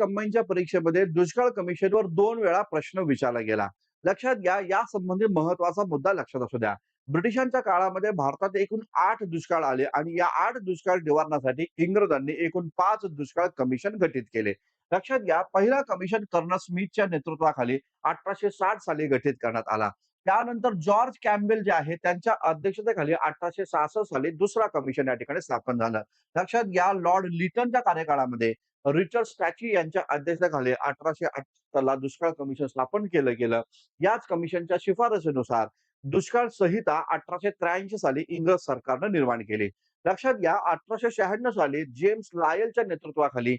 कंबाईनच्या परीक्षेमध्ये दुष्काळ कमिशनवर दोन वेळा प्रश्न विचारला गेला. लक्षात घ्या या संबंधी महत्त्वाचा मुद्दा लक्षात असू द्या. ब्रिटिशांच्या काळामध्ये भारतात एकूण आठ दुष्काळ आले आणि या आठ दुष्काळ निवारणासाठी इंग्रजांनी एकूण पाच दुष्काळ कमिशन गठीत केले. लक्षात घ्या पहिला कमिशन कर्नल स्मिथच्या नेतृत्वाखाली अठराशे साठ साली गठीत करण्यात आला. त्यानंतर जॉर्ज कॅम्बेल जे आहे त्यांच्या अध्यक्षतेखाली अठराशे सहासष्ट साली दुसरा कमिशन या ठिकाणी स्थापन झालं. लक्षात घ्या लॉर्ड लिटनच्या कार्यकाळामध्ये रिचर्ड स्टॅची यांच्या अध्यक्षतेखाली अठराशे अठ्याहत्तरला दुष्काळ कमिशन स्थापन केलं गेलं. याच कमिशनच्या शिफारसीनुसार दुष्काळ संहिता अठराशे त्र्याऐंशी साली इंग्रज सरकारनं निर्माण केली. लक्षात घ्या अठराशे शहाण्णव साली जेम्स लायलच्या नेतृत्वाखाली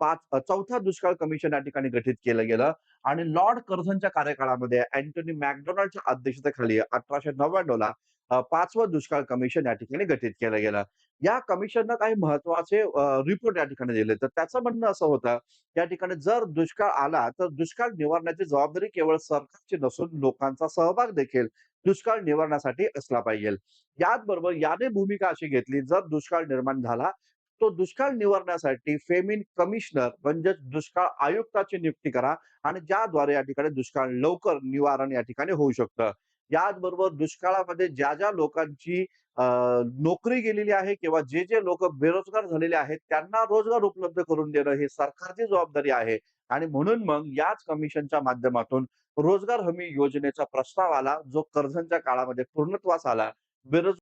पाच चौथा दुष्काळ कमिशन या ठिकाणी गठीत केलं गेलं. आणि लॉर्ड कर्झनच्या कार्यकाळामध्ये अँटोनी मॅकडोनाल्डच्या अध्यक्षतेखाली अठराशे नव्याण्णवला ला पाचवं दुष्काळ कमिशन या ठिकाणी गठीत केलं गेलं. या कमिशननं काही महत्त्वाचे रिपोर्ट या ठिकाणी दिले. तर त्याचं म्हणणं असं होतं या ठिकाणी जर दुष्काळ आला तर दुष्काळ निवारण्याची जबाबदारी केवळ सरकारची नसून लोकांचा सहभाग देखील दुष्काळ निवारण्यासाठी असला पाहिजे. याचबरोबर याने भूमिका अशी घेतली जर दुष्काळ निर्माण झाला तो दुष्काळ निवारण्यासाठी फेमिन कमिशनर म्हणजेच दुष्काळ आयुक्ताची नियुक्ती करा आणि ज्याद्वारे या ठिकाणी दुष्काळ लवकर निवारण या ठिकाणी होऊ शकतं. याचबरोबर दुष्काळामध्ये ज्या ज्या लोकांची नोकरी गेलेली आहे किंवा जे जे लोक बेरोजगार झालेले आहेत त्यांना रोजगार उपलब्ध करून देणं ही सरकारची जबाबदारी आहे. आणि म्हणून मग याच कमिशनच्या माध्यमातून रोजगार हमी योजनेचा प्रस्ताव आला जो कर्झनच्या काळामध्ये पूर्णत्वास आला. बेरोज